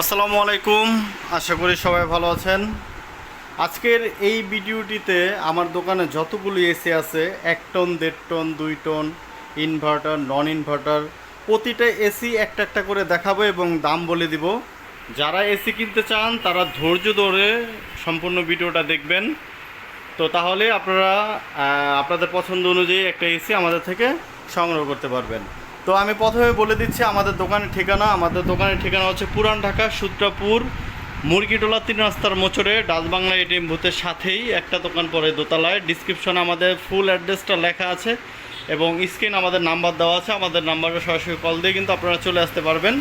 আসসালামু আলাইকুম, আশা করি সবাই ভালো আছেন। আজকের এই ভিডিওটিতে আমার দোকানে যতগুলো এসি আছে, এক টন, দেড় টন, দুই টন ইনভার্টার নন ইনভার্টার প্রতিটা এসি একটা একটা করে দেখাবো এবং দাম বলে দিব। যারা এসি কিনতে চান, তারা ধৈর্য ধরে সম্পূর্ণ ভিডিওটা দেখবেন। তো তাহলে আপনারা আপনাদের পছন্দ অনুযায়ী একটা এসি আমাদের থেকে সংগ্রহ করতে পারবেন। তো আমি প্রথমে বলে দিচ্ছি, আমাদের দোকানের ঠিকানা। আমাদের দোকানের ঠিকানা হচ্ছে পুরান ঢাকা, সূত্রাপুর, মুরগিটোলা তিন রাস্তার মোচরে ডাচবাংলা এটিএম বুথের সাথেই একটা দোকান পড়ে দোতলায়। ডিসক্রিপশনে আমাদের ফুল অ্যাড্রেসটা লেখা আছে এবং স্ক্রিন আমাদের নাম্বার দেওয়া আছে। আমাদের নাম্বারে সরাসরি কল দিয়ে কিন্তু আপনারা চলে আসতে পারবেন।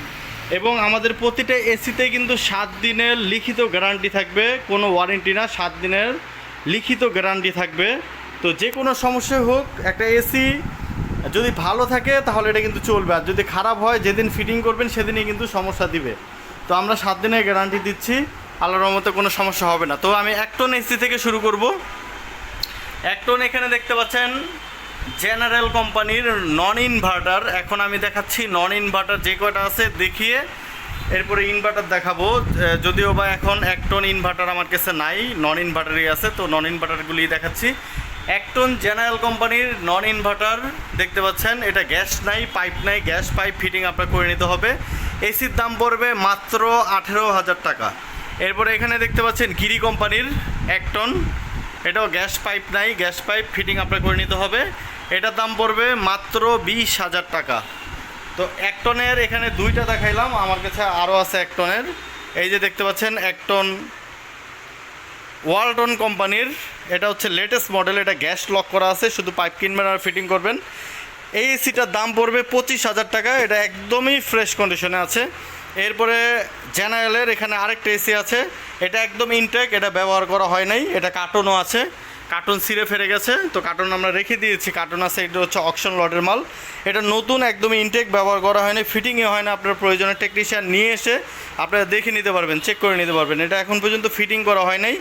এবং আমাদের প্রতিটা এসিতে কিন্তু সাত দিনের লিখিত গ্যারান্টি থাকবে। কোনো ওয়ারেন্টি না, সাত দিনের লিখিত গ্যারান্টি থাকবে। তো যে কোনো সমস্যা হোক, একটা এসি যদি ভালো থাকে, তাহলে এটা কিন্তু চলবে। আর যদি খারাপ হয়, যেদিন ফিটিং করবেন, সেদিনই কিন্তু সমস্যা দিবে। তো আমরা সাত দিনের গ্যারান্টি দিচ্ছি, আল্লাহর রহমতে কোনো সমস্যা হবে না। তো আমি এক টন এসি থেকে শুরু করব। এক টন এখানে দেখতে পাচ্ছেন জেনারেল কোম্পানির নন ইনভার্টার এখন আমি দেখাচ্ছি নন ইনভার্টার যে কয়টা আছে, দেখিয়ে এরপরে ইনভার্টার দেখাবো। যদিও বা এখন এক টন ইনভার্টার আমার কাছে নাই নন ইনভার্টারই আছে, তো নন ইনভার্টারগুলি দেখাচ্ছি। এক টন জেনারেল কোম্পানির নন ইনভার্টার দেখতে পাচ্ছেন, এটা গ্যাস নাই, পাইপ নাই, গ্যাস পাইপ ফিটিং আপনার করে নিতে হবে। এসির দাম পড়বে মাত্র আঠেরো হাজার টাকা। এরপরে এখানে দেখতে পাচ্ছেন গিরি কোম্পানির একটন, এটাও গ্যাস পাইপ নাই, গ্যাস পাইপ ফিটিং আপনার করে নিতে হবে। এটার দাম পড়বে মাত্র বিশ হাজার টাকা। তো একটনের এখানে দুইটা দেখাইলাম, আমার কাছে আরও আছে একটনের। এই যে দেখতে পাচ্ছেন এক টন ওয়ালটন কোম্পানির, এটা হচ্ছে লেটেস্ট মডেল এটা গ্যাস লক করা আছে, শুধু পাইপ কিনবেন আর ফিটিং করবেন। এই এসিটার দাম পড়বে পঁচিশ হাজার টাকা, এটা একদমই ফ্রেশ কন্ডিশনে আছে। এরপরে জেনারেলের এখানে আরেকটা এসি আছে, এটা একদম ইনটেক এটা ব্যবহার করা হয় নাই, এটা কার্টনও আছে। কার্টন ছিঁড়ে ফেরে গেছে, তো কার্টন আমরা রেখে দিয়েছি কার্টন আছে, এটা হচ্ছে অকশন লটের মাল। এটা নতুন একদম ইনটেক ব্যবহার করা হয়নি ফিটিংয়ে হয় না, আপনার প্রয়োজনে টেকনিশিয়ান নিয়ে এসে আপনারা দেখে নিতে পারবেন চেক করে নিতে পারবেন। এটা এখন পর্যন্ত ফিটিং করা হয় নাই।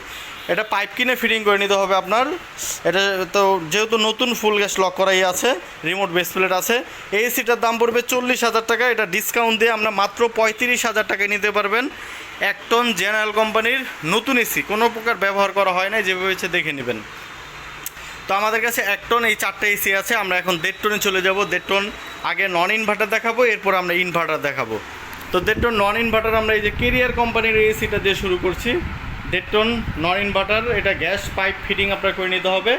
এটা পাইপ কিনে ফিটিং করে নিতে হবে আপনার। এটা তো যেহেতু নতুন ফুল গ্যাস লক করাই আছে রিমোট বেস প্লেট আছে এই এসিটার দাম পড়বে চল্লিশ হাজার টাকা। এটা ডিসকাউন্ট দিয়ে আমরা মাত্র পঁয়ত্রিশ হাজার টাকায় নিতে পারবেন। এক টন জেনারেল কোম্পানির নতুন এসি কোনো প্রকার ব্যবহার করা হয় না যেভাবে হচ্ছে দেখে নেবেন। তো আমাদের কাছে এক টন এই চারটে এসি আছে, আমরা এখন দেড় টনে চলে যাব। দেড় টন আগে নন ইনভার্টার দেখাবো, এরপর আমরা ইনভার্টার দেখাবো। তো দেড় টন নন ইনভার্টার আমরা এই যে কেরিয়ার কোম্পানির এসিটা দিয়ে শুরু করছি। দেড় টন নন ইনভার্টার এটা গ্যাস পাইপ ফিটিং আপনার করে নিতে হবে।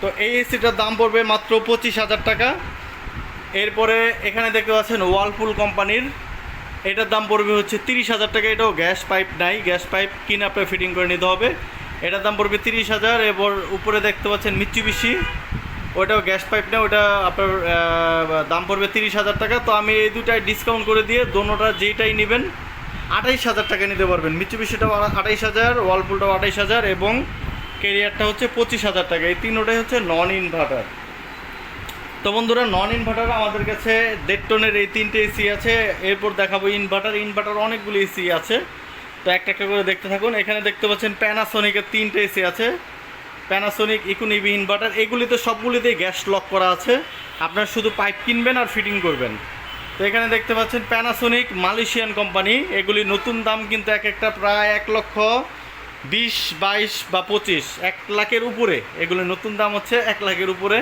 তো এই এসিটার দাম পড়বে মাত্র পঁচিশ হাজার টাকা। এরপরে এখানে দেখতে পাচ্ছেন ওয়ালপুল কোম্পানির এটার দাম পড়বে হচ্ছে তিরিশ হাজার টাকা। এটাও গ্যাস পাইপ নাই। গ্যাস পাইপ কিনে আপনার ফিটিং করে নিতে হবে। এটার দাম পড়বে তিরিশ হাজার। এবার উপরে দেখতে পাচ্ছেন মিচু মিচুবিশি ওটাও গ্যাস পাইপ না ওটা আপনার দাম পড়বে তিরিশ হাজার টাকা। তো আমি এই দুটাই ডিসকাউন্ট করে দিয়ে দোনোটা যেইটাই নেবেন আঠাইশ হাজার টাকা নিতে পারবেন। মিচুবিশিটাও আঠাইশ হাজার ওয়ালপুলটাও আঠাইশ হাজার এবং কেরিয়ারটা হচ্ছে পঁচিশ হাজার টাকা। এই তিনোটাই হচ্ছে নন ইনভার্টার তো বন্ধুরা নন ইনভার্টার আমাদের কাছে দেড় টনের এই তিনটে এসি আছে। এরপর দেখাবো ইনভার্টার ইনভার্টার অনেকগুলো এসি আছে। তো একটা একটা করে দেখতে থাকুন। এখানে দেখতে পাচ্ছেন প্যানাসোনিকের তিনটে এসি আছে। প্যানাসোনিক ইকুনিবি ইনভার্টার এগুলিতে সবগুলিতেই গ্যাস লক করা আছে। আপনার শুধু পাইপ কিনবেন আর ফিটিং করবেন। এখানে দেখতে পাচ্ছেন প্যানাসোনিক মালয়েশিয়ান কোম্পানি এগুলি নতুন দাম কিন্তু এক একটা প্রায় এক লক্ষ বিশ, বাইশ বা পঁচিশ, এক লাখের উপরে। এগুলি নতুন দাম হচ্ছে এক লাখের উপরে।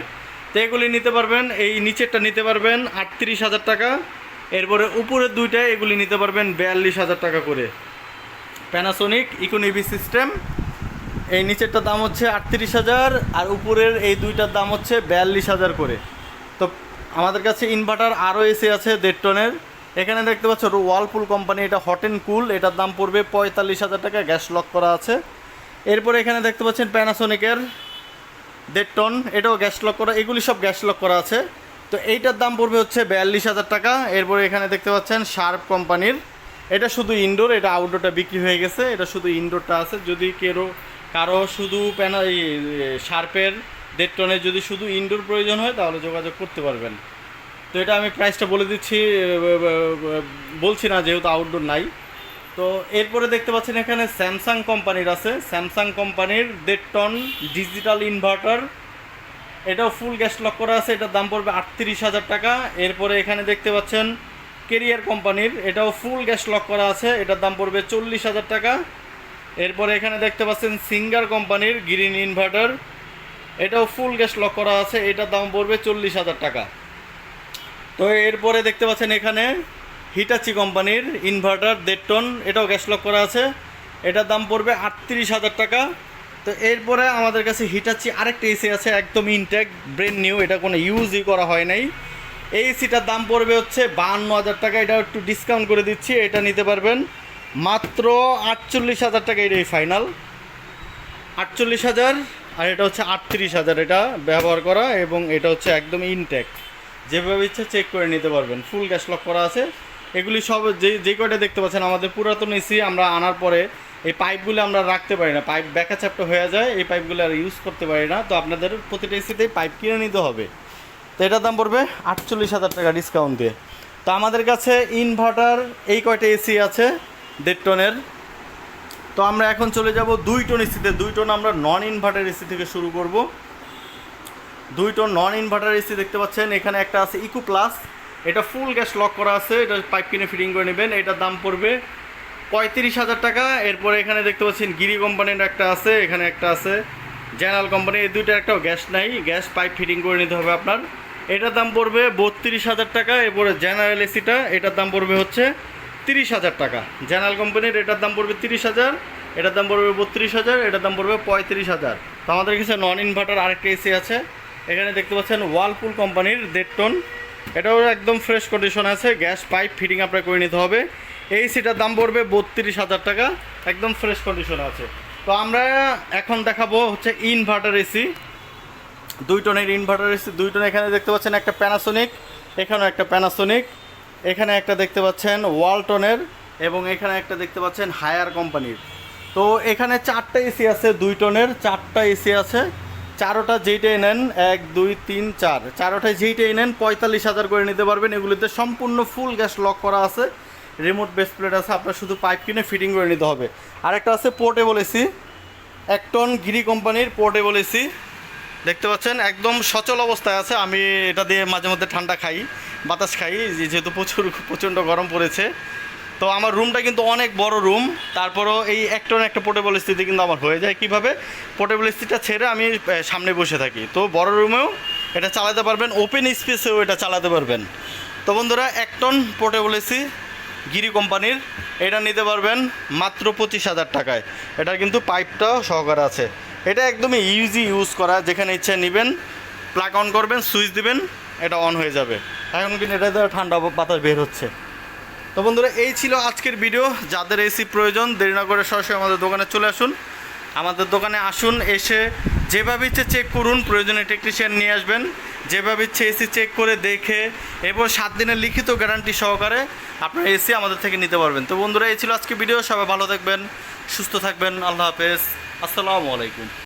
তো এগুলি নিতে পারবেন, এই নিচেরটা নিতে পারবেন আটত্রিশ হাজার টাকা। এরপরে উপরের দুইটা এগুলি নিতে পারবেন বিয়াল্লিশ হাজার টাকা করে। প্যানাসোনিক ইকোনিবি সিস্টেম এই নিচেরটার দাম হচ্ছে আটত্রিশ হাজার আর উপরের এই দুইটার দাম হচ্ছে বিয়াল্লিশ হাজার করে। তো আমাদের কাছে ইনভার্টার আরও এসে আছে দেড় টনের। এখানে দেখতে পাচ্ছ ওয়ালপুল কোম্পানি এটা হট অ্যান্ড কুল এটার দাম পড়বে পঁয়তাল্লিশ হাজার টাকা গ্যাস লক করা আছে। এরপরে এখানে দেখতে পাচ্ছেন প্যানাসোনিকের দেড় টন, এটাও গ্যাস লক করা, এগুলি সব গ্যাস লক করা আছে। তো এইটার দাম পড়বে হচ্ছে বিয়াল্লিশ হাজার টাকা। এরপরে এখানে দেখতে পাচ্ছেন শার্প কোম্পানির এটা শুধু ইনডোর এটা আউটডোরটা বিক্রি হয়ে গেছে, এটা শুধু ইনডোরটা আছে। যদি কেরো, কারও শুধু প্যানা শার্পের দেড় টনের যদি শুধু ইনডোর প্রয়োজন হয়, তাহলে যোগাযোগ করতে পারবেন। তো এটা আমি প্রাইসটা বলে দিচ্ছি বলছি না যেহেতু আউটডোর নাই। তো এরপরে দেখতে পাচ্ছেন এখানে স্যামসাং কোম্পানির আছে। স্যামসাং কোম্পানির দেড় টন ডিজিটাল ইনভার্টার এটাও ফুল গ্যাস লক করা আছে, এটার দাম পড়বে আটত্রিশ হাজার টাকা। এরপরে এখানে দেখতে পাচ্ছেন কেরিয়ার কোম্পানির এটাও ফুল গ্যাস লক করা আছে, এটার দাম পড়বে চল্লিশ হাজার টাকা। এরপরে এখানে দেখতে পাচ্ছেন সিঙ্গার কোম্পানির গ্রিন ইনভার্টার এটাও ফুল গ্যাস লক করা আছে, এটার দাম পড়বে চল্লিশ হাজার টাকা। তো এরপরে দেখতে পাচ্ছেন এখানে হিটাচি কোম্পানির ইনভার্টার দেড় টন এটাও গ্যাস লক করা আছে। এটার দাম পড়বে আটত্রিশ হাজার টাকা। তো এরপরে আমাদের কাছে হিটাচি আরেকটা এসি আছে, একদম ইনটেক ব্রেন নিউ এটা কোনো ইউজই করা হয় নাই। এই এসিটার দাম পড়বে হচ্ছে বাহান্ন হাজার টাকা এটা একটু ডিসকাউন্ট করে দিচ্ছি, এটা নিতে পারবেন। মাত্র আটচল্লিশ হাজার টাকা, এটাই ফাইনাল আটচল্লিশ হাজার আর এটা হচ্ছে আটত্রিশ হাজার, এটা ব্যবহার করা এবং এটা হচ্ছে একদম ইনটেক যেভাবে ইচ্ছা চেক করে নিতে পারবেন। ফুল গ্যাস লক করা আছে। এগুলি সব যে যে কয়টা দেখতে পাচ্ছেন, আমাদের পুরাতন এসি আমরা আনার পরে এই পাইপগুলো আমরা রাখতে পারি না। পাইপ ব্যাকা চ্যাপটা হয়ে যায়, এই পাইপগুলো আর ইউজ করতে পারি না। তো আপনাদের প্রতিটা এসিতেই পাইপ কিনে নিতে হবে। তো এটার দাম পড়বে আটচল্লিশ হাজার টাকা ডিসকাউন্ট দিয়ে। তো আমাদের কাছে ইনভার্টার এই কয়টা এসি আছে? দেড় টনের। তো আমরা এখন চলে যাব দুই টন এসিতে দুই টন আমরা নন ইনভার্টার এসি থেকে শুরু করব। দুই টন নন ইনভার্টার এসি দেখতে পাচ্ছেন, এখানে একটা আছে ইকো প্লাস এটা ফুল গ্যাস লক করা আছে, এটা পাইপ কিনে ফিটিং করে নেবেন। এটার দাম পড়বে পঁয়ত্রিশ হাজার টাকা। এরপরে এখানে দেখতে পাচ্ছেন গিরি কোম্পানির একটা আছে, এখানে একটা আছে জেনারেল কোম্পানি। এই দুইটার একটাও গ্যাস নাই গ্যাস পাইপ ফিটিং করে নিতে হবে আপনার। এটার দাম পড়বে বত্রিশ হাজার টাকা, এরপরে জেনারেল এসিটা এটার দাম পড়বে হচ্ছে তিরিশ হাজার টাকা। জেনারেল কোম্পানির এটার দাম পড়বে তিরিশ হাজার, এটার দাম পড়বে বত্রিশ হাজার, এটার দাম পড়বে পঁয়ত্রিশ হাজার। তো আমাদের কাছে নন ইনভার্টার আরেকটা এসি আছে। এখানে দেখতে পাচ্ছেন ওয়ালপুল কোম্পানির দেড় টন এটাও একদম ফ্রেশ কন্ডিশন আছে। গ্যাস পাইপ ফিটিং আপনার করে নিতে হবে। এই সিটার দাম পড়বে বত্রিশ হাজার টাকা। একদম ফ্রেশ কন্ডিশন আছে। তো আমরা এখন দেখাবো হচ্ছে ইনভার্টার এসি দুই টনের ইনভার্টার এসি দুই টন। এখানে দেখতে পাচ্ছেন একটা প্যানাসোনিক এখানেও একটা প্যানাসোনিক এখানে একটা দেখতে পাচ্ছেন ওয়ালটনের এবং এখানে একটা দেখতে পাচ্ছেন হায়ার কোম্পানির। তো এখানে চারটা এসি আছে, দুই টনের, চারটা এসি আছে। চারোটা যেইটাই নেন, এক, দুই, তিন, চার। চারোটা যেইটাই নেন, পঁয়তাল্লিশ হাজার করে নিতে পারবেন। এগুলিতে সম্পূর্ণ ফুল গ্যাস লক করা আছে। রিমোট বেস প্লেট আছে, আপনার শুধু পাইপ কিনে ফিটিং করে নিতে হবে। আরেকটা আছে পোর্টেবল এসি, এক টন গিরি কোম্পানির পোর্টেবল এসি। দেখতে পাচ্ছেন, একদম সচল অবস্থায় আছে। আমি এটা দিয়ে মাঝে মধ্যে ঠান্ডা খাই। বাতাস খাই যেহেতু প্রচুর, প্রচণ্ড গরম পড়েছে। তো আমার রুমটা কিন্তু অনেক বড় রুম তারপরও এই এক টন একটা পোর্টেবল স্থিতি কিন্তু আমার হয়ে যায়। কীভাবে? পোর্টেবল স্থিতিটা ছেড়ে আমি সামনে বসে থাকি। তো বড় রুমেও এটা চালাতে পারবেন ওপেন স্পেসেও এটা চালাতে পারবেন। তো বন্ধুরা এক টন পোর্টেবল এসি গিরি কোম্পানির, এটা নিতে পারবেন মাত্র পঁচিশ হাজার টাকায়। এটা কিন্তু পাইপটাও সহকারে আছে। এটা একদমই ইউজি ইউজ করা, যেখানে ইচ্ছা নেবেন প্লাগ অন করবেন সুইচ দিবেন, এটা অন হয়ে যাবে। এখন কিন্তু এটা দ্বারা ঠান্ডা বাতাস বের হচ্ছে। তো বন্ধুরা, এই ছিল আজকের ভিডিও। যাদের এসি প্রয়োজন, দেরি না করে সরাসরি আমাদের দোকানে চলে আসুন। আমাদের দোকানে আসুন, এসে যেভাবে ইচ্ছে চেক করুন প্রয়োজনে টেকনিশিয়ান নিয়ে আসবেন। যেভাবে ইচ্ছে এসি চেক করে দেখে, এবং সাত দিনের লিখিত গ্যারান্টি সহকারে আপনার এসি আমাদের থেকে নিতে পারবেন। তো বন্ধুরা, এই ছিল আজকে ভিডিও। সবাই ভালো থাকবেন, সুস্থ থাকবেন। আল্লাহ হাফেজ। আসসালামু আলাইকুম।